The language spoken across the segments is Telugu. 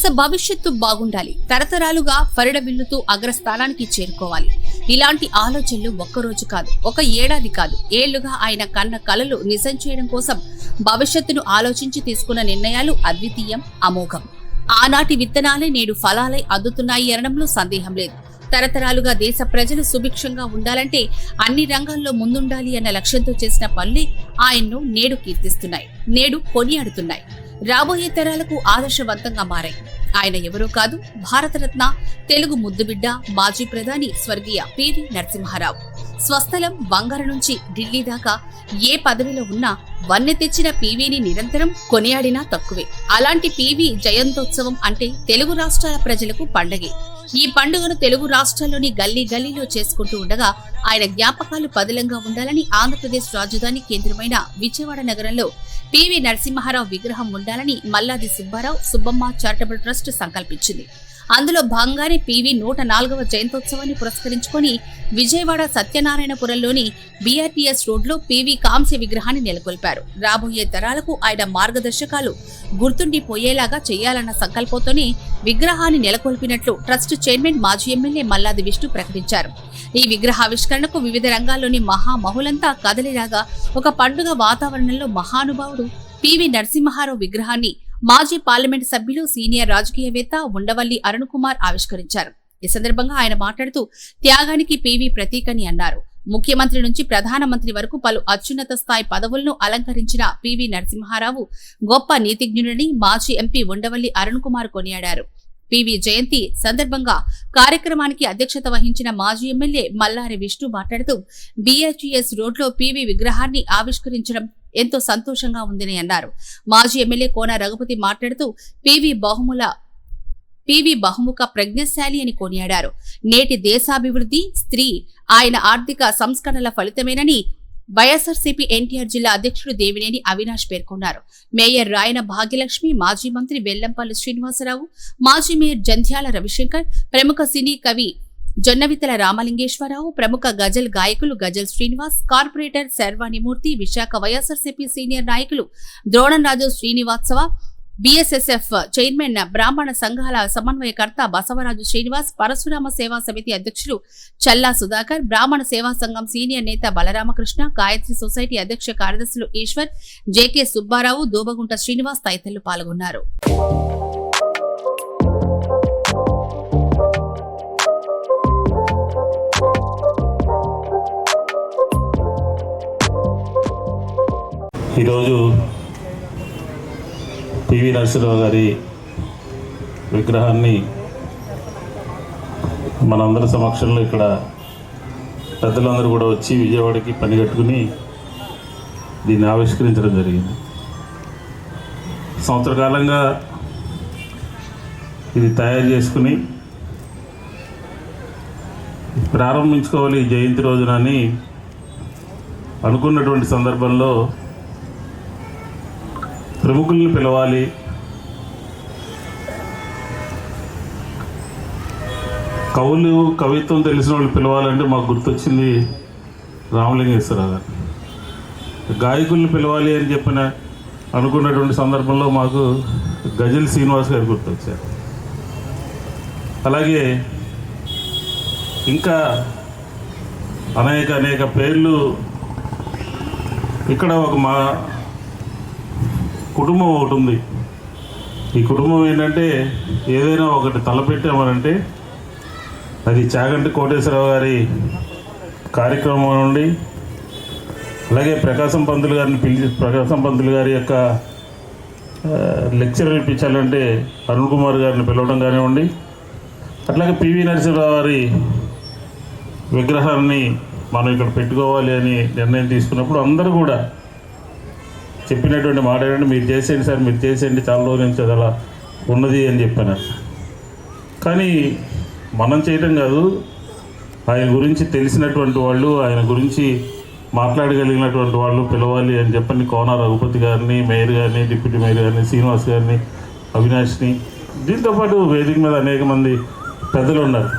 దేశ భవిష్యత్తు బాగుండాలి. తరతరాలుగా ఫరిడబిల్లుతూ అగ్రస్థానానికి చేరుకోవాలి. ఇలాంటి ఆలోచనలు ఒక్కరోజు కాదు ఒక ఏడాది కాదు. ఏళ్ళుగా ఆయన కన్న కలలు నిజం చేయడం కోసం భవిష్యత్తును ఆలోచించి తీసుకున్న నిర్ణయాలు అద్వితీయం అమోఘం. ఆనాటి విత్తనాలే నేడు ఫలాలై అద్దుతున్నాయి అనడంలో సందేహం లేదు. తరతరాలుగా దేశ ప్రజలు సుభిక్షంగా ఉండాలంటే అన్ని రంగాల్లో ముందుండాలి అన్న లక్ష్యంతో చేసిన పనులే ఆయన్ను నేడు కీర్తిస్తున్నాయి నేడు కొనియాడుతున్నాయి. రాబోయే తరాలకు ఆదర్శవంతంగా మారాయి. ఆయన ఎవరో కాదు భారతరత్న తెలుగు ముద్దుబిడ్డ మాజీ ప్రధాని స్వర్గీయ పివి నరసింహారావు. స్వస్థలం బంగారు నుంచి ఢిల్లీ దాకా ఏ పదవిలో ఉన్నా వన్నె తెచ్చిన పీవీని నిరంతరం కొనియాడినా తక్కువే. అలాంటి పీవీ జయంతోత్సవం అంటే తెలుగు రాష్ట్రాల ప్రజలకు పండగే. ఈ పండుగను తెలుగు రాష్ట్రాల్లోని గల్లీ గల్లీలో చేసుకుంటూ ఉండగా ఆయన జ్ఞాపకాలు పదిలంగా ఉండాలని ఆంధ్రప్రదేశ్ రాజధాని కేంద్రమైన విజయవాడ నగరంలో పివి నరసింహారావు విగ్రహం ఉండాలని మల్లాది సుబ్బారావు సుబ్బమ్మ చారిటబుల్ ట్రస్ట్ సంకల్పించింది. అందులో భాగంగానే పివి నూట నాలుగవ జయంతోత్సవాన్ని పురస్కరించుకొని విజయవాడ సత్యనారాయణపురంలోని బీఆర్టీఎస్ రోడ్లో పివి కాంస్య విగ్రహాన్ని నెలకొల్పారు. రాబోయే తరాలకు ఆయన మార్గదర్శకాలు గుర్తుండిపోయేలాగా చేయాలన్న సంకల్పంతోనే విగ్రహాన్ని నెలకొల్పినట్లు ట్రస్ట్ చైర్మన్ మాజీ ఎమ్మెల్యే మల్లాది విష్ణు ప్రకటించారు. ఈ విగ్రహావిష్కరణకు వివిధ రంగాల్లోని మహామహులంతా కదలిరాగా ఒక పండుగ వాతావరణంలో మహానుభావుడు పివి నరసింహారావు విగ్రహాన్ని మాజీ పార్లమెంట్ సభ్యులు సీనియర్ రాజకీయవేత్త ఉండవల్లి అరుణ్ కుమార్ ఆవిష్కరించారు. ఈ సందర్భంగా ఆయన మాట్లాడుతూ త్యాగానికి పివి ప్రతీకని అన్నారు. ముఖ్యమంత్రి నుంచి ప్రధానమంత్రి వరకు పలు అత్యున్నత స్థాయి పదవులను అలంకరించిన పివి నరసింహారావు గొప్ప నీతిజ్ఞుడని మాజీ ఎంపీ ఉండవల్లి అరుణ్ కుమార్ కొనియాడారు. పివి జయంతి సందర్భంగా కార్యక్రమానికి అధ్యక్షత వహించిన మాజీ ఎమ్మెల్యే మల్లారి విష్ణు మాట్లాడుతూ బీహెచ్ఈఎస్ రోడ్లో పివి విగ్రహాన్ని ఆవిష్కరించడం ఎంతో సంతోషంగా ఉందని అన్నారు. మాజీ ఎమ్మెల్యే కోన రఘుపతి మాట్లాడుతూ పివి బహుముల పివి బహుముఖ ప్రజ్ఞశాలి అని కొనియాడారు. నేటి దేశాభివృద్ధి స్త్రీ ఆయన ఆర్థిక సంస్కరణల ఫలితమేనని వైఎస్ఆర్సీపీ ఎన్టీఆర్ జిల్లా అధ్యక్షుడు దేవినేని అవినాష్ పేర్కొన్నారు. మేయర్ రాయన భాగ్యలక్ష్మి మాజీ మంత్రి వెల్లంపల్లి శ్రీనివాసరావు మాజీ మేయర్ జంధ్యాల రవిశంకర్ ప్రముఖ సినీ కవి జొన్నవితల రామలింగేశ్వరరావు ప్రముఖ గజల్ గాయకులు Ghazal Srinivas corporator Sharvani Murthy Visakha YSRCP senior నాయకులు ద్రోణంరాజు శ్రీనివాత్సవ బీఎస్ఎస్ఎఫ్ చైర్మన్ బ్రాహ్మణ సంఘాల సమన్వయకర్త బసవరాజు శ్రీనివాస్ పరశురామ సేవా సమితి అధ్యక్షులు చల్లా సుధాకర్ బ్రాహ్మణ సేవా సంఘం సీనియర్ నేత బలరామకృష్ణ గాయత్రి సొసైటీ అధ్యక్ష కార్యదర్శులు ఈశ్వర్ జేకే సుబ్బారావు దోబగుంట శ్రీనివాస్ తదితరులు పాల్గొన్నారు ఈరోజు పివి నరసింహరావు గారి విగ్రహాన్ని మనందరి సమక్షంలో ఇక్కడ పెద్దలందరూ కూడా వచ్చి విజయవాడకి పని కట్టుకుని దీన్ని ఆవిష్కరించడం జరిగింది. సంవత్సర కాలంగా ఇది తయారు చేసుకుని ప్రారంభించుకోవాలి జయంతి జయంతి రోజునని అనుకున్నటువంటి సందర్భంలో ప్రముఖుల్ని పిలవాలి. కవులు కవిత్వం తెలిసిన వాళ్ళు పిలవాలంటే మాకు గుర్తొచ్చింది రామలింగేశ్వరరావు గారు. గాయకుల్ని పిలవాలి అని చెప్పిన అనుకున్నటువంటి సందర్భంలో మాకు గజల్ శ్రీనివాస్ గారు గుర్తొచ్చారు. అలాగే ఇంకా అనేక అనేక పేర్లు. ఇక్కడ ఒక మా కుటుంబం ఒకటి ఉంది. ఈ కుటుంబం ఏంటంటే ఏదైనా ఒకటి తలపెట్టామనంటే అది చాగంటి కోటేశ్వరరావు గారి కార్యక్రమం నుండి అలాగే ప్రకాశం పంతులు గారిని పిలిచి ప్రకాశం పంతులు గారి యొక్క లెక్చర్ ఇప్పించాలంటే అరుణ్ కుమార్ గారిని పిలవడం కానివ్వండి అట్లాగే పివి నరసింహరావు గారి విగ్రహాన్ని మనం ఇక్కడ పెట్టుకోవాలి అని నిర్ణయం తీసుకున్నప్పుడు అందరూ కూడా చెప్పినటువంటి మాట ఏంటంటే మీరు చేసేయండి సార్ మీరు చేసేయండి చాలా రోజుల నుంచి అది అలా ఉన్నది అని చెప్పాను. కానీ మనం చేయటం కాదు ఆయన గురించి తెలిసినటువంటి వాళ్ళు ఆయన గురించి మాట్లాడగలిగినటువంటి వాళ్ళు పిలవాలి అని చెప్పని కోన రఘుపతి గారిని మేయర్ గారిని డిప్యూటీ మేయర్ గారిని శ్రీనివాస్ గారిని అవినాష్ని దీంతోపాటు వేదిక మీద అనేక మంది పెద్దలు ఉన్నారు.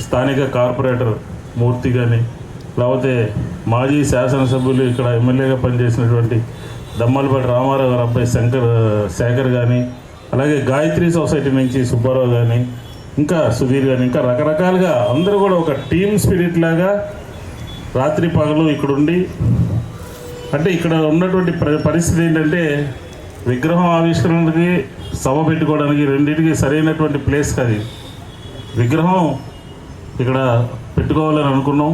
స్థానిక కార్పొరేటర్ మూర్తి కానీ లేకపోతే మాజీ శాసనసభ్యులు ఇక్కడ ఎమ్మెల్యేగా పనిచేసినటువంటి దమ్మలపాటి రామారావు గారు అబ్బాయి శంకర్ శేఖర్ కానీ అలాగే గాయత్రి సొసైటీ నుంచి సుబ్బారావు కానీ ఇంకా సుధీర్ కానీ ఇంకా రకరకాలుగా అందరూ కూడా ఒక టీమ్ స్పిరిట్ లాగా రాత్రి పగలు ఇక్కడ ఉండి అంటే ఇక్కడ ఉన్నటువంటి ప్ర- పరిస్థితి ఏంటంటే విగ్రహం ఆవిష్కరణకి సభ పెట్టుకోవడానికి రెండింటికి సరైనటువంటి ప్లేస్ కాదు. విగ్రహం ఇక్కడ పెట్టుకోవాలని అనుకున్నాం.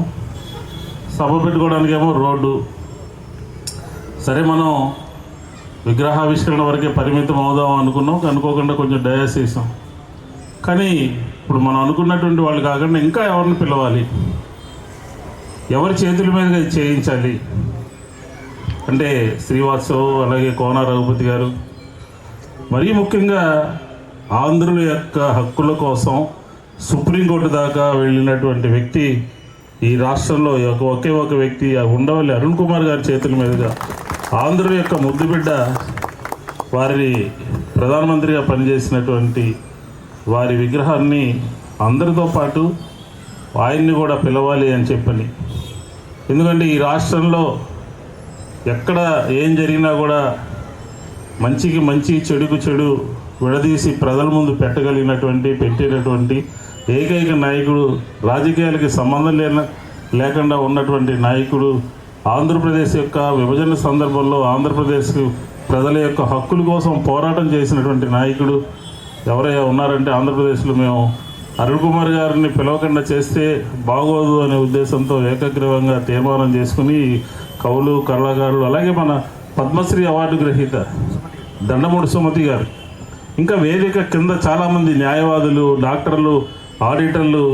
సభ పెట్టుకోవడానికి ఏమో రోడ్డు సరే మనం విగ్రహావిష్కరణ వరకే పరిమితం అవుదాం అనుకున్నాం. అనుకోకుండా కొంచెం డయాస్ చేసాం. కానీ ఇప్పుడు మనం అనుకున్నటువంటి వాళ్ళు కాకుండా ఇంకా ఎవరిని పిలవాలి? ఎవరి చేతుల మీద చేయించాలి? అంటే శ్రీవాత్సవ్ అలాగే కోన రఘుపతి గారు మరీ ముఖ్యంగా ఆంధ్రుల యొక్క హక్కుల కోసం సుప్రీంకోర్టు దాకా వెళ్ళినటువంటి వ్యక్తి ఈ రాష్ట్రంలో ఒకే ఒక వ్యక్తి ఉండవల్లి అరుణ్ కుమార్ గారి చేతుల మీదుగా. ఆంధ్రుల యొక్క ముద్దుబిడ్డ వారి ప్రధానమంత్రిగా పనిచేసినటువంటి వారి విగ్రహాన్ని అందరితో పాటు ఆయన్ని కూడా పిలవాలి అని చెప్పని. ఎందుకంటే ఈ రాష్ట్రంలో ఎక్కడ ఏం జరిగినా కూడా మంచికి మంచి చెడుకు చెడు విడదీసి ప్రజల ముందు పెట్టగలిగినటువంటి పెట్టేటటువంటి ఏకైక నాయకుడు రాజకీయాలకి సంబంధం లేన లేకుండా ఉన్నటువంటి నాయకుడు ఆంధ్రప్రదేశ్ యొక్క విభజన సందర్భంలో ఆంధ్రప్రదేశ్ ప్రజల యొక్క హక్కుల కోసం పోరాటం చేసినటువంటి నాయకుడు ఎవరైనా ఉన్నారంటే ఆంధ్రప్రదేశ్లో మేము అరుణ్ కుమార్ గారిని పిలవకుండా చేస్తే బాగోదు అనే ఉద్దేశంతో ఏకగ్రీవంగా తీర్మానం చేసుకుని కవులు కళాకారులు అలాగే మన పద్మశ్రీ అవార్డు గ్రహీత దండమూడి సుమతి గారు ఇంకా వేదిక కింద చాలామంది న్యాయవాదులు డాక్టర్లు ఆడిటర్లు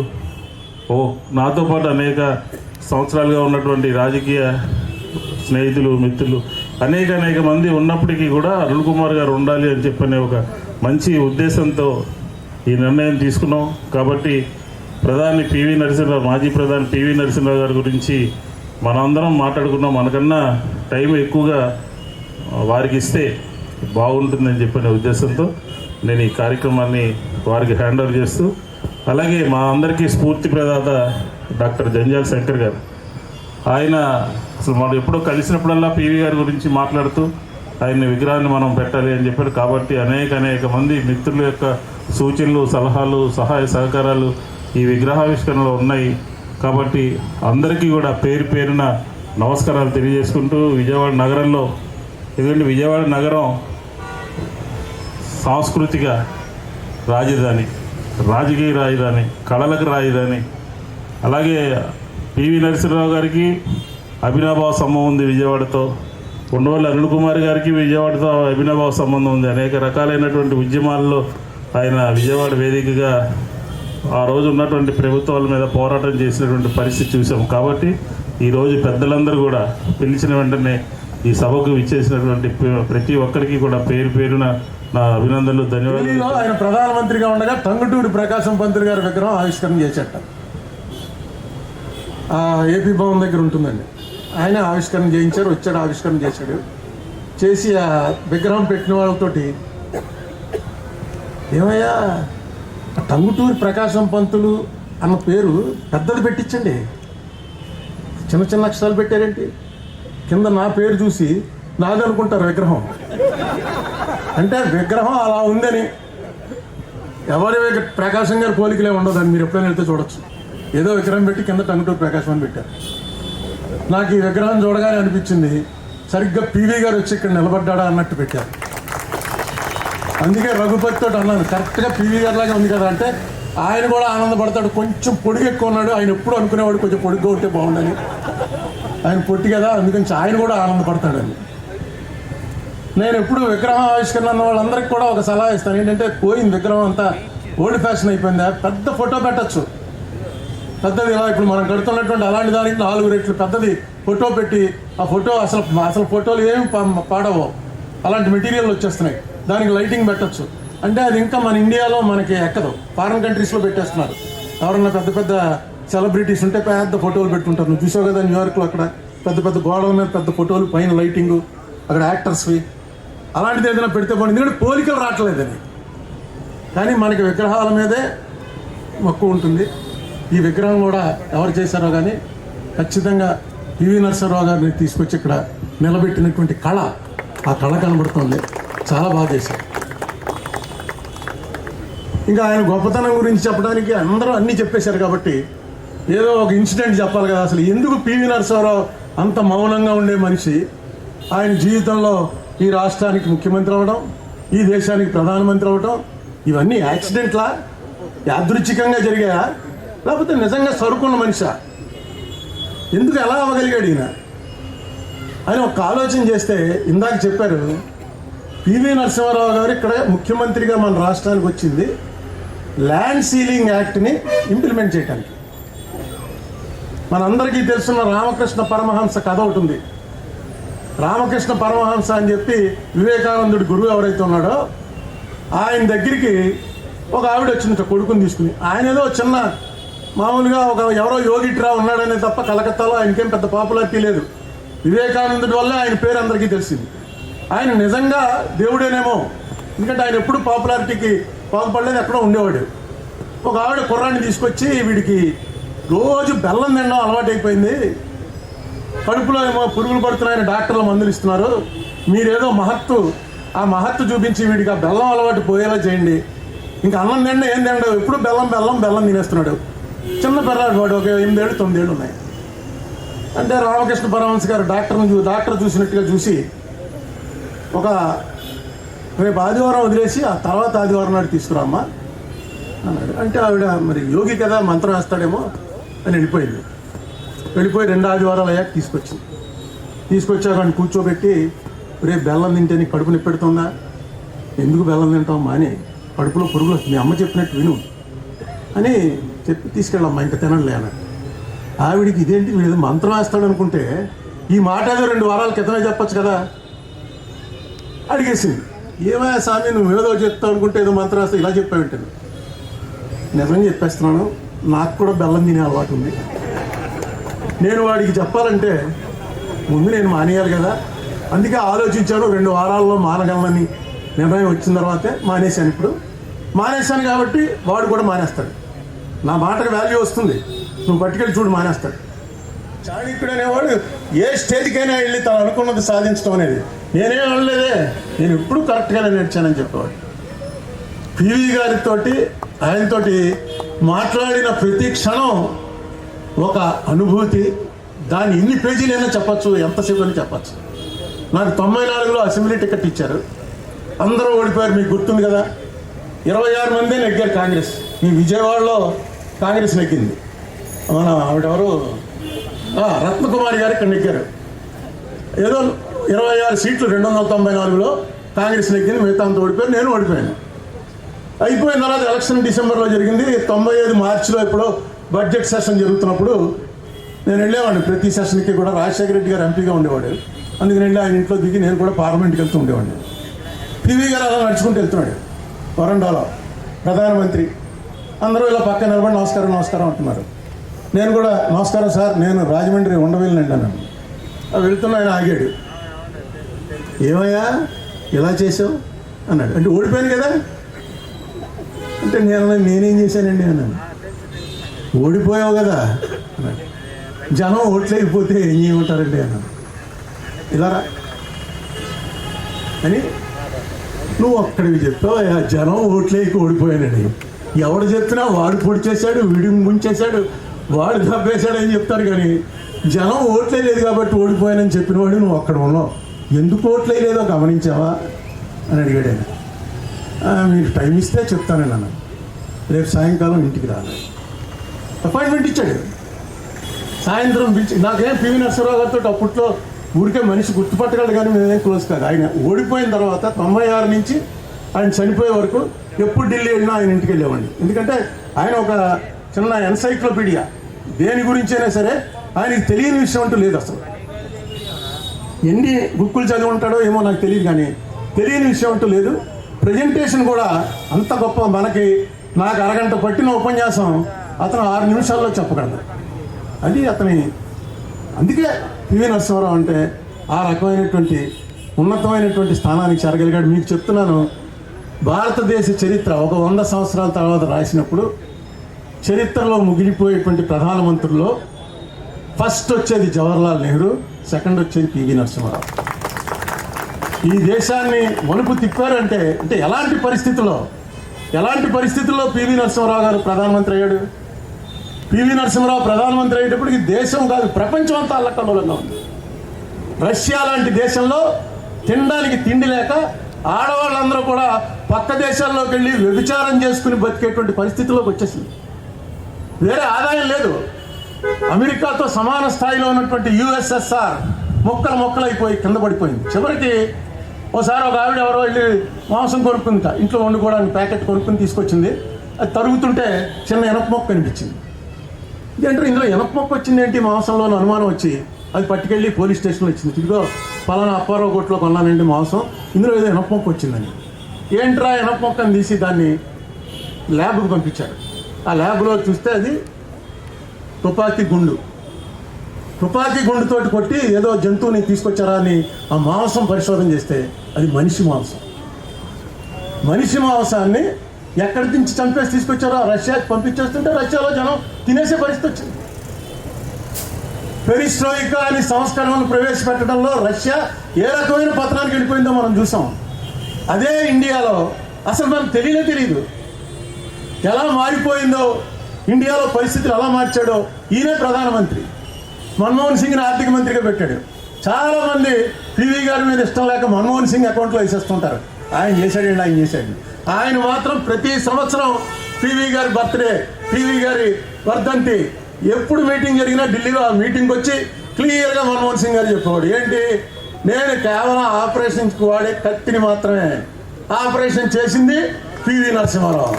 ఓ నాతో పాటు అనేక సంవత్సరాలుగా ఉన్నటువంటి రాజకీయ స్నేహితులు మిత్రులు అనేక అనేక మంది ఉన్నప్పటికీ కూడా అరుణ్ కుమార్ గారు ఉండాలి అని చెప్పనే ఒక మంచి ఉద్దేశంతో ఈ నిర్ణయం తీసుకున్నాం. కాబట్టి ప్రధాని పివి నరసింహరావు మాజీ ప్రధాని పివి నరసింహరావు గారి గురించి మనందరం మాట్లాడుకున్నాం. మనకన్నా టైం ఎక్కువగా వారికి ఇస్తే బాగుంటుందని చెప్పిన ఉద్దేశంతో నేను ఈ కార్యక్రమాన్ని వారికి హ్యాండ్ ఓవర్ చేస్తూ అలాగే మా అందరికీ స్ఫూర్తి ప్రదాత డాక్టర్ జంజాల్ శంకర్ గారు. ఆయన అసలు మనం ఎప్పుడో కలిసినప్పుడల్లా పీవీ గారి గురించి మాట్లాడుతూ ఆయన విగ్రహాన్ని మనం పెట్టాలి అని చెప్పారు కాబట్టి అనేక అనేక మంది మిత్రుల యొక్క సూచనలు సలహాలు సహాయ సహకారాలు ఈ విగ్రహావిష్కరణలో ఉన్నాయి. కాబట్టి అందరికీ కూడా పేరు పేరున నమస్కారాలు తెలియజేసుకుంటూ విజయవాడ నగరంలో ఎందుకంటే విజయవాడ నగరం సాంస్కృతిక రాజధాని రాజకీయ రాజధాని కళలకు రాజధాని అలాగే పివి నరసింహరావు గారికి అభినవభావ సంబంధం ఉంది విజయవాడతో. ఉండవల్లి అరుణ్ కుమార్ గారికి విజయవాడతో అభినవభావ సంబంధం ఉంది. అనేక రకాలైనటువంటి ఉద్యమాల్లో ఆయన విజయవాడ వేదికగా ఆ రోజు ఉన్నటువంటి ప్రభుత్వాల మీద పోరాటం చేసినటువంటి పరిస్థితి చూసాం. కాబట్టి ఈరోజు పెద్దలందరూ కూడా పిలిచిన వెంటనే ఈ సభకు ఇచ్చేసినటువంటి ప్రతి ఒక్కరికి కూడా పేరు పేరున నా అభినందనలు ధన్యవాదాలు. ఆయన ప్రధానమంత్రిగా ఉండగా టంగుటూరి ప్రకాశం పంతులు గారి విగ్రహం ఆవిష్కరణ చేసేట ఏపీ భవన్ దగ్గర ఉంటుందండి. ఆయన ఆవిష్కరణ చేయించారు వచ్చాడు ఆవిష్కరణ చేశాడు. చేసి ఆ విగ్రహం పెట్టిన వాళ్ళతోటి ఏమయ్యా టంగుటూరి ప్రకాశం పంతులు అన్న పేరు పెద్దది పెట్టించండి. చిన్న చిన్న అక్షరాలు పెట్టారేంటి? కింద నా పేరు చూసి నాదనుకుంటారు విగ్రహం. అంటే విగ్రహం అలా ఉందని ఎవరి ప్రకాశం గారి పోలికలే అని మీరు ఎప్పుడైనా వెళ్తే చూడొచ్చు. ఏదో విగ్రహం పెట్టి కింద టంగుటూరు ప్రకాశం అని పెట్టారు. నాకు ఈ విగ్రహం చూడగానే అనిపించింది సరిగ్గా పీవీ గారు వచ్చి ఇక్కడ నిలబడ్డాడా అన్నట్టు పెట్టారు. అందుకే రఘుపతి తోటి అన్నాను కరెక్ట్గా పీవీ గారి లాగా ఉంది కదా అంటే ఆయన కూడా ఆనందపడతాడు కొంచెం పొడుగు ఎక్కువ ఉన్నాడు ఆయన ఎప్పుడు అనుకునేవాడు కొంచెం పొడిగ్గా ఉంటే బాగుండని. ఆయన పొట్టి కదా అందుకని ఆయన కూడా ఆనందపడతాడని. నేను ఎప్పుడు విగ్రహం ఆవిష్కరణ అన్న వాళ్ళందరికీ కూడా ఒక సలహా ఇస్తాను. ఏంటంటే పోయింది విగ్రహం అంతా ఓల్డ్ ఫ్యాషన్ అయిపోయింది? పెద్ద ఫోటో పెట్టచ్చు. పెద్దది ఇలా ఇప్పుడు మనం కడుతున్నటువంటి అలాంటి దానికి నాలుగు రెట్లు పెద్దది ఫోటో పెట్టి ఆ ఫోటో అసలు అసలు ఫోటోలు ఏమి పా- పాడవు. అలాంటి మెటీరియల్ వచ్చేస్తున్నాయి. దానికి లైటింగ్ పెట్టచ్చు. అంటే అది ఇంకా మన ఇండియాలో మనకి ఎక్కదు. ఫారిన్ కంట్రీస్లో పెట్టేస్తున్నారు. ఎవరన్నా పెద్ద పెద్ద సెలబ్రిటీస్ ఉంటే పెద్ద ఫోటోలు పెట్టుకుంటారు నువ్వు చూసావు కదా న్యూయార్క్లో అక్కడ పెద్ద పెద్ద గోడల మీద పెద్ద ఫోటోలు పైన లైటింగ్ అక్కడ యాక్టర్స్వి. అలాంటిది ఏదైనా పెడితే పోయింది ఎందుకంటే పోలికలు అది. కానీ మనకి విగ్రహాల మీదే మక్కువ ఉంటుంది. ఈ విగ్రహం కూడా ఎవరు చేశారో కానీ ఖచ్చితంగా పివి నరసింహరావు గారిని తీసుకొచ్చి ఇక్కడ నిలబెట్టినటువంటి కళ ఆ కళ కనబడుతుంది. చాలా బాగా చేశారు. ఇంకా ఆయన గొప్పతనం గురించి చెప్పడానికి అందరూ అన్నీ చెప్పేశారు కాబట్టి ఏదో ఒక ఇన్సిడెంట్ చెప్పాలి కదా. అసలు ఎందుకు పివి నరసింహరావు అంత మౌనంగా ఉండే మనిషి? ఆయన జీవితంలో ఈ రాష్ట్రానికి ముఖ్యమంత్రి అవ్వడం ఈ దేశానికి ప్రధానమంత్రి అవ్వడం ఇవన్నీ యాక్సిడెంట్లా? యాదృచ్ఛికంగా జరిగాయా? లేకపోతే నిజంగా సరుకున్న మనిషా? ఎందుకు ఎలా అవ్వగలిగాడు ఈయన? ఆయన ఒక ఆలోచన చేస్తే ఇందాక చెప్పారు పివి నరసింహారావు గారు ఇక్కడ ముఖ్యమంత్రిగా మన రాష్ట్రానికి వచ్చింది ల్యాండ్ సీలింగ్ యాక్ట్ని ఇంప్లిమెంట్ చేయడానికి మనందరికీ తెలుసున్న రామకృష్ణ పరమహంస కథ ఒకటి ఉంది. రామకృష్ణ పరమహంస అని చెప్పి వివేకానందుడి గురువు ఎవరైతే ఉన్నాడో ఆయన దగ్గరికి ఒక ఆవిడ వచ్చిందట కొడుకుని తీసుకుని. ఆయన ఏదో చిన్న మామూలుగా ఒక ఎవరో యోగిట్రా ఉన్నాడనే తప్ప కలకత్తాలో ఆయనకేం పెద్ద పాపులారిటీ లేదు. వివేకానందుడి వల్లే ఆయన పేరు అందరికీ తెలిసింది. ఆయన నిజంగా దేవుడేనేమో. ఎందుకంటే ఆయన ఎప్పుడు పాపులారిటీకి పాల్పడలేదు ఎక్కడో ఉండేవాడు. ఒక ఆవిడ కుర్రాన్ని తీసుకొచ్చి వీడికి రోజు బెల్లం తినడం అలవాటైపోయింది. కడుపులో ఏమో పురుగులు పడుతున్నాయని డాక్టర్లు మందులు ఇస్తున్నారు. మీరేదో మహత్తు ఆ మహత్తు చూపించి వీడికి ఆ బెల్లం అలవాటు పోయేలా చేయండి. ఇంకా అన్నం తిండి ఏం తిండవు ఎప్పుడు బెల్లం బెల్లం బెల్లం తినేస్తున్నాడు. చిన్న పిల్లలు వాడు ఒక ఎనిమిదేళ్ళు తొమ్మిదేళ్ళు ఉన్నాయి. అంటే రామకృష్ణ పరమహంస గారు డాక్టర్ని చూ డాక్టర్ చూసినట్టుగా చూసి ఒక రేపు ఆదివారం వదిలేసి ఆ తర్వాత ఆదివారం నాడు తీసుకురామ్మా అన్నాడు. అంటే ఆవిడ మరి యోగి కదా మంత్రం వేస్తాడేమో అని వెళ్ళిపోయింది. వెళ్ళిపోయి రెండు ఆదివారాలు అయ్యాక తీసుకొచ్చింది. తీసుకొచ్చాక ఆయన కూర్చోబెట్టి రేపు బెల్లం తింటే నీకు కడుపు నొప్పిడుతుందా? ఎందుకు బెల్లం తింటాం మాని? కడుపులో పురుగులు వస్తుంది. మీ అమ్మ చెప్పినట్టు విను అని చెప్పి తీసుకెళ్ళమ్మా ఇంకా తినండి అన్నాడు ఆవిడికి ఇదేంటి వీడు ఏదో మంత్రం వేస్తాడు అనుకుంటే ఈ మాట ఏదో రెండు వారాల క్రితమే చెప్పచ్చు కదా? అడిగేసింది. ఏమయ్యా స్వామి నువ్వు ఏదో చెప్తావు అనుకుంటే ఏదో మంత్రం వేస్తావు ఇలా చెప్పావు నిజంగా చెప్పేస్తున్నాను నాకు కూడా బెల్లం తినే అలవాటు ఉంది. నేను వాడికి చెప్పాలంటే ముందు నేను మానేయాలి కదా. అందుకే ఆలోచించాను రెండు వారాల్లో మానగలనని. నిర్ణయం వచ్చిన తర్వాతే మానేశాను ఇప్పుడు. మానేశాను కాబట్టి వాడు కూడా మానేస్తాడు. నా మాటకు వాల్యూ వస్తుంది. నువ్వు పట్టుకెళ్ళి చూడు మానేస్తాడు. చాణిక్యుడు అనేవాడు ఏ స్టేజ్కైనా వెళ్ళి తను అనుకున్నది సాధించడం అనేది. నేనేం అనలేదే. నేను ఎప్పుడు కరెక్ట్గానే నడిచానని చెప్పేవాడు. పివి గారితోటి ఆయనతోటి మాట్లాడిన ప్రతి క్షణం ఒక అనుభూతి. దాని ఎన్ని పేజీలైనా చెప్పచ్చు ఎంతసేపు అని చెప్పచ్చు. నాకు తొంభై నాలుగులో అసెంబ్లీ టికెట్ ఇచ్చారు. అందరూ ఓడిపోయారు మీకు గుర్తుంది కదా. ఇరవై ఆరు మంది నెగ్గారు కాంగ్రెస్. ఈ విజయవాడలో కాంగ్రెస్ నెగ్గింది. మన ఆవిడెవరు? రత్నకుమారి గారు ఇక్కడ నెగ్గారు. ఏదో ఇరవై ఆరు సీట్లు రెండు వందల తొంభై నాలుగులో కాంగ్రెస్ నెగ్గింది మిగతా అంతా ఓడిపోయారు నేను ఓడిపోయాను. అయిపోయిన తర్వాత ఎలక్షన్ డిసెంబర్లో జరిగింది తొంభై ఐదు మార్చిలో ఇప్పుడు బడ్జెట్ సెషన్ జరుగుతున్నప్పుడు నేను వెళ్ళేవాడిని. ప్రతి సెషన్కి కూడా రాజశేఖర రెడ్డి గారు ఎంపీగా ఉండేవాడు. అందుకని వెళ్ళి ఆయన ఇంట్లో దిగి నేను కూడా పార్లమెంట్కి వెళ్తూ ఉండేవాడిని. పివి గారు అలా నడుచుకుంటూ వెళ్తున్నాడు. వరండాలో ప్రధానమంత్రి అందరూ ఇలా పక్కన నిలబడి నమస్కారం నమస్కారం అంటున్నారు. నేను కూడా నమస్కారం సార్ నేను రాజమండ్రి ఉండవెళ్ళండి అన్నాను వెళుతున్నా ఆయన ఆగాడు. ఏమయ్యా ఇలా చేసావు? అన్నాడు. అంటే ఓడిపోయాను కదా? అంటే నేను నేనేం చేశానండి అన్నాను. ఓడిపోయావు కదా? అన్నాడు. జనం ఓట్లేకపోతే ఏం చేయమంటారండి అన్నాను ఇలా రా. అని నువ్వు అక్కడికి చెప్పావు జనం ఓట్లేకి ఓడిపోయానండి ఎవడు చెప్తున్నా వాడు పొడి చేశాడు వీడి ముంచేశాడు వాడు దబ్బేశాడు అని చెప్తారు కానీ జనం ఓట్లే లేదు కాబట్టి ఓడిపోయానని చెప్పిన వాడు నువ్వు అక్కడ ఉన్నావు. ఎందుకు ఓట్లే లేదో గమనించావా? అని అడిగాడు ఆయన. మీకు మీరు టైం ఇస్తే చెప్తాను నన్ను. రేపు సాయంకాలం ఇంటికి రాను అపాయింట్మెంట్ ఇచ్చాడు. సాయంత్రం పిలిచి నాకేం పివి నరసరావు గారితో అప్పట్లో ఊరికే మనిషి గుర్తుపట్టగలడు కానీ మేమేం క్లోజ్ కాదు. ఆయన ఓడిపోయిన తర్వాత తొంభై ఆరు నుంచి ఆయన చనిపోయే వరకు ఎప్పుడు ఢిల్లీ వెళ్ళినా ఆయన ఇంటికి వెళ్ళేవాడిని. ఎందుకంటే ఆయన ఒక చిన్న ఎన్సైక్లోపీడియా. దేని గురించైనా సరే ఆయనకి తెలియని విషయం అంటూ లేదు అసలు. ఎన్ని బుక్కులు చదివి ఉంటాడో ఏమో నాకు తెలియదు కానీ తెలియని విషయం అంటూ లేదు. ప్రజెంటేషన్ కూడా అంత గొప్ప మనకి నాకు అరగంట పట్టిన ఉపన్యాసం అతను ఆరు నిమిషాల్లో చెప్పగలడు. అది అతని అందుకే పివి నరసింహారావు అంటే ఆ రకమైనటువంటి ఉన్నతమైనటువంటి స్థానానికి చేరగలిగాడు. మీకు చెప్తున్నాను భారతదేశ చరిత్ర ఒక వంద సంవత్సరాల తర్వాత రాసినప్పుడు చరిత్రలో ముగిలిపోయేటువంటి ప్రధానమంత్రుల్లో ఫస్ట్ వచ్చేది జవహర్లాల్ నెహ్రూ సెకండ్ వచ్చేది పివి నరసింహారావు. ఈ దేశాన్ని మలుపు తిప్పారంటే అంటే ఎలాంటి పరిస్థితుల్లో ఎలాంటి పరిస్థితుల్లో పివి నరసింహారావు గారు ప్రధానమంత్రి అయ్యాడు? పివి నరసింహారావు ప్రధానమంత్రి అయ్యేటప్పటికి దేశం కాదు ప్రపంచం అంతా అల్లకల్లోలంగా ఉంది. రష్యా లాంటి దేశంలో తినడానికి తిండి లేక ఆడవాళ్ళందరూ కూడా పక్క దేశాల్లోకి వెళ్ళి వ్యభిచారం చేసుకుని బతికేటువంటి పరిస్థితిలోకి వచ్చేసింది. వేరే ఆదాయం లేదు. అమెరికాతో సమాన స్థాయిలో ఉన్నటువంటి యుఎస్ఎస్ఆర్ మొక్కలు మొక్కలు అయిపోయి కింద పడిపోయింది. చివరికి ఓసారి ఒక ఆవిడ ఎవరో వెళ్ళి మాంసం కొనుక్కుంది ఇంట్లో వండుకోవడానికి ప్యాకెట్ కొనుక్కుని తీసుకొచ్చింది. అది తరుగుతుంటే చిన్న ఎనప మొక్క కనిపించింది. ఏంటంటే ఇందులో ఎనప మొక్క వచ్చింది ఏంటి? మాంసంలోని అనుమానం వచ్చి అది పట్టుకెళ్ళి పోలీస్ స్టేషన్లో ఇచ్చింది. ఇదిగో పలానా అప్పారావు కొట్లో కొన్నానండి మాంసం. ఇందులో ఏదో ఎనప మొక్క వచ్చిందని. ఏంట్రా ఎనపొక్కని తీసి దాన్ని ల్యాబ్కి పంపించారు. ఆ ల్యాబ్లో చూస్తే అది తుపాకీ గుండు. తుపాకీ గుండుతోటి కొట్టి ఏదో జంతువుని తీసుకొచ్చారా అని ఆ మాంసం పరిశోధన చేస్తే అది మనిషి మాంసం. మనిషి మాంసాన్ని ఎక్కడి నుంచి చంపేసి తీసుకొచ్చారో రష్యాకి పంపించేస్తుంటే రష్యాలో జనం తినేసే పరిస్థితి వచ్చింది. పెరిస్ట్రోయికా అని సంస్కరణలు ప్రవేశపెట్టడంలో రష్యా ఏ రకమైన పతనానికి వెళ్ళిపోయిందో మనం చూసాం. అదే ఇండియాలో. అసలు మనకు తెలియనే తెలియదు. ఎలా మారిపోయిందో ఇండియాలో పరిస్థితులు ఎలా మార్చాడో ఈయనే ప్రధానమంత్రి. మన్మోహన్ సింగ్ని ఆర్థిక మంత్రిగా పెట్టాడు. చాలామంది పీవీ గారి మీద ఇష్టం లేక మన్మోహన్ సింగ్ అకౌంట్లో వేసేస్తుంటారు. ఆయన చేశాడండి ఆయన చేశాడు. ఆయన మాత్రం ప్రతి సంవత్సరం పీవీ గారి బర్త్డే పీవీ గారి వర్ధంతి ఎప్పుడు మీటింగ్ జరిగినా ఢిల్లీలో ఆ మీటింగ్ వచ్చి క్లియర్గా మన్మోహన్ సింగ్ గారు చెప్పేవాడు. ఏంటి? నేను కేవలం ఆపరేషన్కి వాడే కత్తిని మాత్రమే. ఆపరేషన్ చేసింది పివి నరసింహారావు.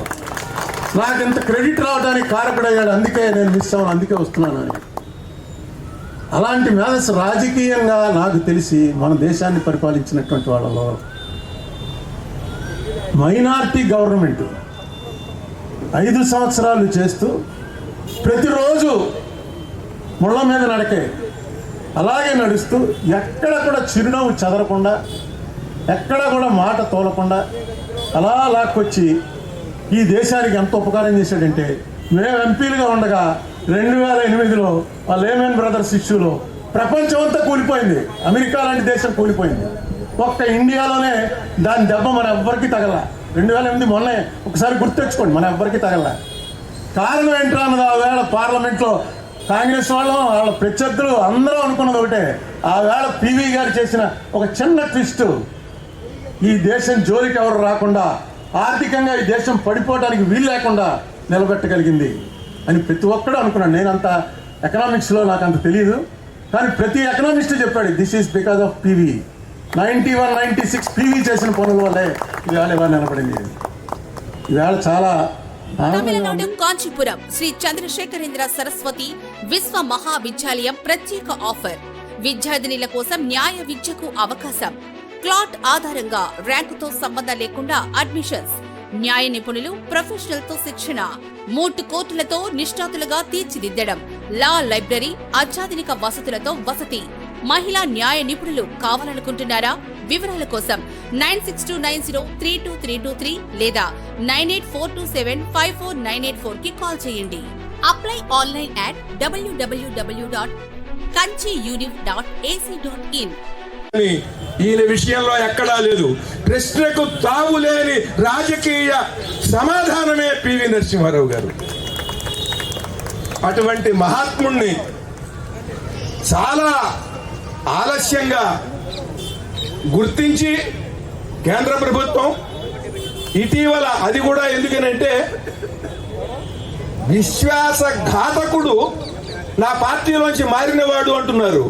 నాకు ఇంత క్రెడిట్ రావడానికి కారకుడయ్యాడు అందుకే నేను మిస్ అవ్వను అందుకే వస్తున్నాను అని. అలాంటి మేధస్సు రాజకీయంగా నాకు తెలిసి మన దేశాన్ని పరిపాలించినటువంటి వాళ్ళలో మైనార్టీ గవర్నమెంట్ ఐదు సంవత్సరాలు చేస్తూ ప్రతిరోజు ముళ్ళ మీద నడకే అలాగే నడుస్తూ ఎక్కడ కూడా చిరునవ్వు చదరకుండా ఎక్కడ కూడా మాట తోలకుండా అలా లాక్కొచ్చి ఈ దేశానికి ఎంత ఉపకారం చేశాడంటే మేము ఎంపీలుగా ఉండగా రెండు వేల ఎనిమిదిలో ఆ లేమెన్ బ్రదర్స్ ఇష్యూలో ప్రపంచం అంతా కూలిపోయింది. అమెరికా లాంటి దేశం కూలిపోయింది. ఒక్క ఇండియాలోనే దాని దెబ్బ మన ఎవ్వరికి తగల. రెండు వేల ఎనిమిది మొన్నే ఒకసారి గుర్తెచ్చుకోండి మన ఎవ్వరికి తగల. కారణం ఏంట్రా అన్నది ఆ వేళ పార్లమెంట్లో కాంగ్రెస్ వాళ్ళు వాళ్ళ ప్రత్యర్థులు అందరూ అనుకున్నది ఒకటే. ఆవేళ పీవీ గారు చేసిన ఒక చిన్న ట్విస్ట్. ఈ దేశం జోలికి ఎవరు రాకుండా ఆర్థికంగా ఈ దేశం పడిపోవడానికి వీలు లేకుండా నిలబెట్టగలిగింది అని ప్రతి ఒక్కడు అనుకున్నాడు నేనంత ఎకనామిక్స్లో నాకు అంత తెలియదు కానీ ప్రతి ఎకనామిస్ట్ చెప్పాడు this is because of PV ninety one ninety six PV చేసిన పనుల వల్లే ఇవాళ ఇవాళ నిలబడింది. ఈవేళ చాలా తమిళనాడు కాంచీపురం శ్రీ చంద్రశేఖరేంద్ర సరస్వతి విశ్వ మహావిద్యాలయం ప్రత్యేక ఆఫర్. విద్యార్థినిల కోసం న్యాయ విద్యకు అవకాశం. క్లాట్ ఆధారంగా ర్యాంకుతో సంబంధం లేకుండా అడ్మిషన్స్. న్యాయ నిపుణులు ప్రొఫెషనల్తో శిక్షణ. మూటు కోర్టులతో నిష్ణాతులుగా తీర్చిదిద్దడం. లా లైబ్రరీ అత్యాధునిక వసతులతో వసతి. మహిళా న్యాయ నిపుణులు కావాలనుకుంటున్నారా? వివరాల కోసం nine six two nine zero three two three two three లేదా nine eight four two seven five four nine eight ఫోర్కి కాల్ చేయండి. Apply online at WWW dot Kanchi dot ac dot in. అని ఈయన విషయంలో ఎక్కడా లేదు. ప్రశ్నకు తావులేని రాజకీయ సమాధానమే పివి నరసింహారావు గారు. అటువంటి మహాత్ముణ్ణి చాలా ఆలస్యంగా గుర్తించి కేంద్ర ప్రభుత్వం ఇటీవల అది కూడా ఎందుకనంటే విశ్వాసఘాతకుడు నా పార్టీలోంచి మారినవాడు అంటున్నారు.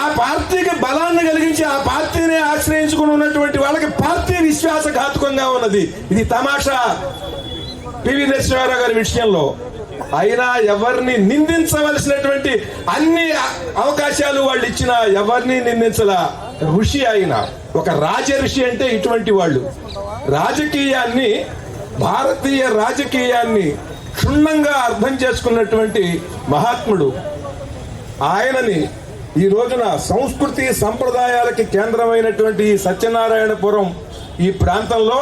ఆ పార్టీకి బలాన్ని కలిగించి ఆ పార్టీని ఆశ్రయించుకుని ఉన్నటువంటి వాళ్ళకి పార్టీ విశ్వాసఘాతకంగా ఉన్నది. ఇది తమాషా పివి నరసింహారావు గారి విషయంలో. అయినా ఎవరిని నిందించవలసినటువంటి అన్ని అవకాశాలు వాళ్ళు ఇచ్చిన ఎవరిని నిందించల ఋషి ఆయన ఒక రాజ ఋషి అంటే ఇటువంటి వాళ్ళు. రాజకీయాన్ని భారతీయ రాజకీయాన్ని క్షుణ్ణంగా అర్థం చేసుకున్నటువంటి మహాత్ముడు. ఆయనని ఈ రోజున సంస్కృతి సంప్రదాయాలకి కేంద్రమైనటువంటి ఈ సత్యనారాయణపురం ఈ ప్రాంతంలో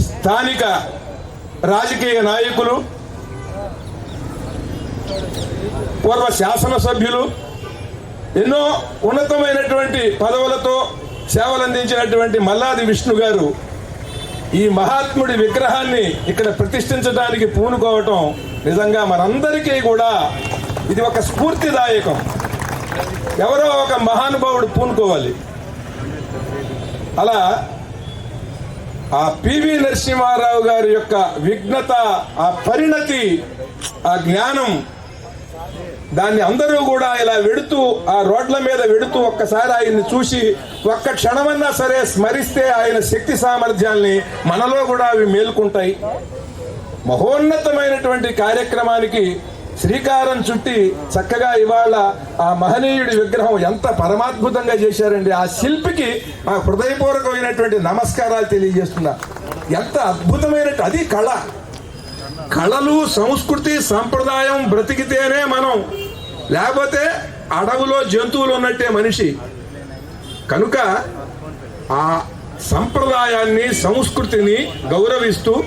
స్థానిక రాజకీయ నాయకులు పూర్వ శాసనసభ్యులు ఎన్నో ఉన్నతమైనటువంటి పదవులతో సేవలందించినటువంటి మల్లాది విష్ణు గారు ఈ మహాత్ముడి విగ్రహాన్ని ఇక్కడ ప్రతిష్ఠించడానికి పూనుకోవటం నిజంగా మనందరికీ కూడా ఇది ఒక స్ఫూర్తిదాయకం. ఎవరో ఒక మహానుభావుడు పూనుకోవాలి. అలా ఆ పివి నరసింహారావు గారి యొక్క విఘ్నత ఆ పరిణతి ఆ జ్ఞానం దాన్ని అందరూ కూడా ఇలా వెడుతూ ఆ రోడ్ల మీద వెడుతూ ఒక్కసారి ఆయన్ని చూసి ఒక్క క్షణమన్నా సరే స్మరిస్తే ఆయన శక్తి సామర్థ్యాల్ని మనలో కూడా అవి మేల్కుంటాయి. మహోన్నతమైనటువంటి కార్యక్రమానికి శ్రీకారం చుట్టి చక్కగా ఇవాళ ఆ మహనీయుడి విగ్రహం ఎంత పరమాద్భుతంగా చేశారండి. ఆ శిల్పికి ఆ హృదయపూర్వకమైనటువంటి నమస్కారాలు తెలియజేస్తున్నా. ఎంత అద్భుతమైన అది కళ. కళలు సంస్కృతి సంప్రదాయం బ్రతికితేనే మనం. లేకపోతే అడవులో జంతువులు ఉన్నట్టే మనిషి. కనుక ఆ సంప్రదాయాన్ని సంస్కృతిని గౌరవిస్తూ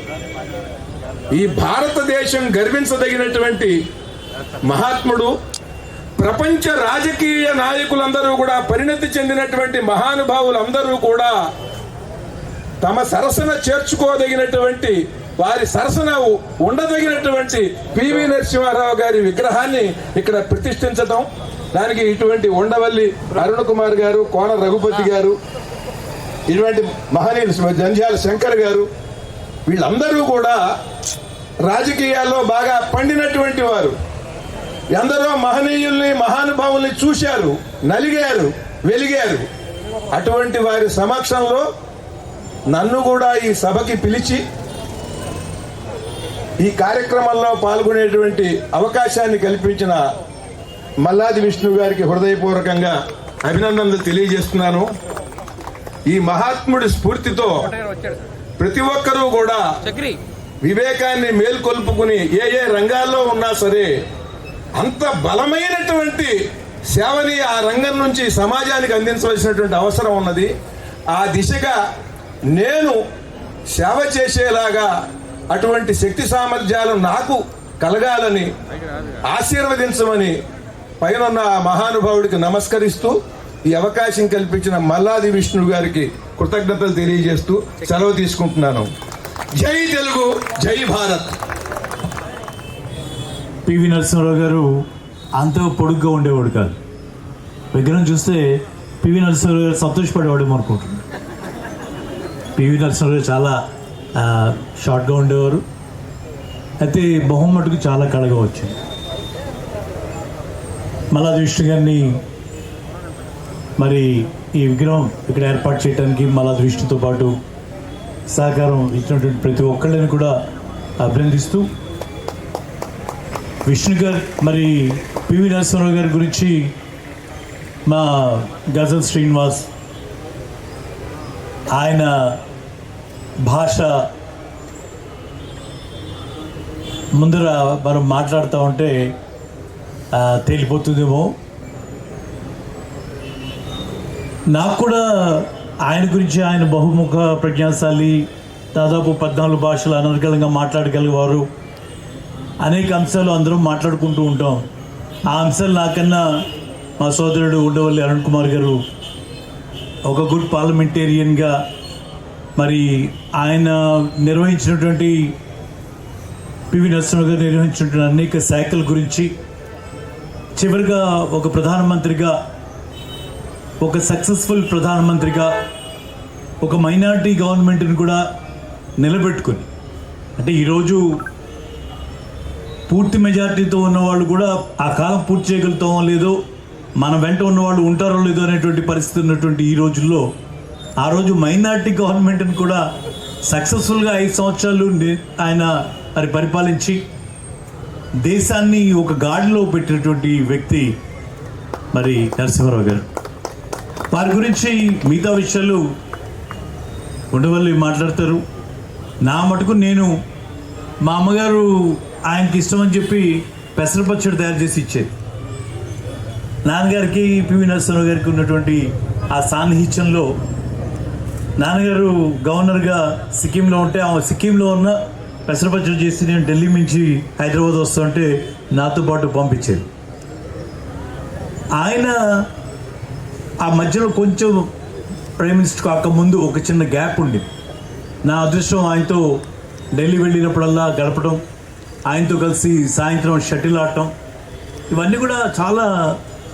ఈ భారతదేశం గర్వించదగినటువంటి మహాత్ముడు ప్రపంచ రాజకీయ నాయకులందరూ కూడా పరిణతి చెందినటువంటి మహానుభావులందరూ కూడా తమ సరసన చేర్చుకోదగినటువంటి వారి సరసన ఉండదగినటువంటి పివి నరసింహారావు గారి విగ్రహాన్ని ఇక్కడ ప్రతిష్ఠించటం. దానికి ఇటువంటి ఉండవల్లి అరుణ్ కుమార్ గారు కోన రఘుపతి గారు ఇటువంటి మహనీయులు జంజాల శంకర్ గారు వీళ్ళందరూ కూడా రాజకీయాల్లో బాగా పండినటువంటి వారు. ఎందరో మహనీయుల్ని మహానుభావుల్ని చూశారు నలిగారు వెలిగారు. అటువంటి వారి సమక్షంలో నన్ను కూడా ఈ సభకి పిలిచి ఈ కార్యక్రమంలో పాల్గొనేటువంటి అవకాశాన్ని కల్పించిన మల్లాది విష్ణు గారికి హృదయపూర్వకంగా అభినందనలు తెలియజేస్తున్నాను. ఈ మహాత్ముడి స్ఫూర్తితో ప్రతి ఒక్కరూ కూడా వివేకాన్ని మేల్కొల్పుకుని ఏ ఏ రంగాల్లో ఉన్నా సరే అంత బలమైనటువంటి సేవని ఆ రంగం నుంచి సమాజానికి అందించవలసినటువంటి అవసరం ఉన్నది. ఆ దిశగా నేను సేవ చేసేలాగా అటువంటి శక్తి సామర్థ్యాలు నాకు కలగాలని ఆశీర్వదించమని పైన మహానుభావుడికి నమస్కరిస్తూ ఈ అవకాశం కల్పించిన మల్లాది విష్ణు గారికి కృతజ్ఞతలు తెలియజేస్తూ సెలవు తీసుకుంటున్నాను. జై తెలుగు జై భారత్. పివి నరసింహరావు గారు అంత పొడుగ్గా ఉండేవాడు కాదు. విగ్రహం చూస్తే పివి నరసింహరావు గారు సంతోషపడేవాడు అనుకుంటున్నాను పివి నరసింహరావు గారు చాలా షార్ట్గా ఉండేవారు. అయితే మొహం మటుకు చాలా కళగా వచ్చింది. మల్లాది విష్ణు గారిని మరి ఈ విగ్రహం ఇక్కడ ఏర్పాటు చేయడానికి మల్లాది విష్ణుతో పాటు సహకారం ఇచ్చినటువంటి ప్రతి ఒక్కళ్ళని కూడా అభినందిస్తూ విష్ణు గారు మరి పివి నరసింహరావు గారి గురించి మా గజల్ శ్రీనివాస్ ఆయన భాష ముందర మనం మాట్లాడుతూ ఉంటే తేలిపోతుందేమో. నాకు కూడా ఆయన గురించి ఆయన బహుముఖ ప్రజ్ఞాశాలి దాదాపు పద్నాలుగు భాషలు అనర్గళంగా మాట్లాడగలిగేవారు. అనేక అంశాలు అందరం మాట్లాడుకుంటూ ఉంటాం. ఆ అంశాలు నాకన్నా మా సోదరుడు ఉండవల్లి అరుణ్ కుమార్ గారు ఒక గుడ్ పార్లమెంటేరియన్గా మరి ఆయన నిర్వహించినటువంటి పివి నరసింహ గారు నిర్వహించినటువంటి అనేక శాఖల గురించి చివరిగా ఒక ప్రధానమంత్రిగా ఒక సక్సెస్ఫుల్ ప్రధానమంత్రిగా ఒక మైనారిటీ గవర్నమెంట్ని కూడా నిలబెట్టుకుని అంటే ఈరోజు పూర్తి మెజార్టీతో ఉన్నవాళ్ళు కూడా ఆ కాలం పూర్తి చేయగలుగుతామో లేదో మన వెంట ఉన్నవాళ్ళు ఉంటారో లేదో అనేటువంటి పరిస్థితి ఉన్నటువంటి ఈ రోజుల్లో ఆ రోజు మైనారిటీ గవర్నమెంట్ని కూడా సక్సెస్ఫుల్గా ఐదు సంవత్సరాలు ఆయన మరి పరిపాలించి దేశాన్ని ఒక గాడిలో పెట్టినటువంటి వ్యక్తి మరి నరసింహారావు గారు. వారి గురించి మిగతా విషయాలు ఉండవల్లి మాట్లాడతారు. నా మటుకు నేను మా అమ్మగారు ఆయనకి ఇష్టం అని చెప్పి పెసర పచ్చడి తయారు చేసి ఇచ్చేది. నాన్నగారికి పివి నరసింహరావు గారికి ఉన్నటువంటి ఆ సాన్నిహిత్యంలో నాన్నగారు గవర్నర్గా సిక్కింలో ఉంటే ఆ సిక్కింలో ఉన్న పెసర పచ్చడి చేసి నేను ఢిల్లీ నుంచి హైదరాబాద్ వస్తుంటే నాతో పాటు పంపించేది. ఆయన ఆ మధ్యలో కొంచెం ప్రైమ్ మినిస్టర్ కాకముందు ఒక చిన్న గ్యాప్ ఉంది నా అదృష్టం ఆయనతో ఢిల్లీ వెళ్ళినప్పుడల్లా గడపడం ఆయనతో కలిసి సాయంత్రం షటిల్ ఆడటం ఇవన్నీ కూడా చాలా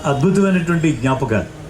అద్భుతమైనటువంటి జ్ఞాపకాలు.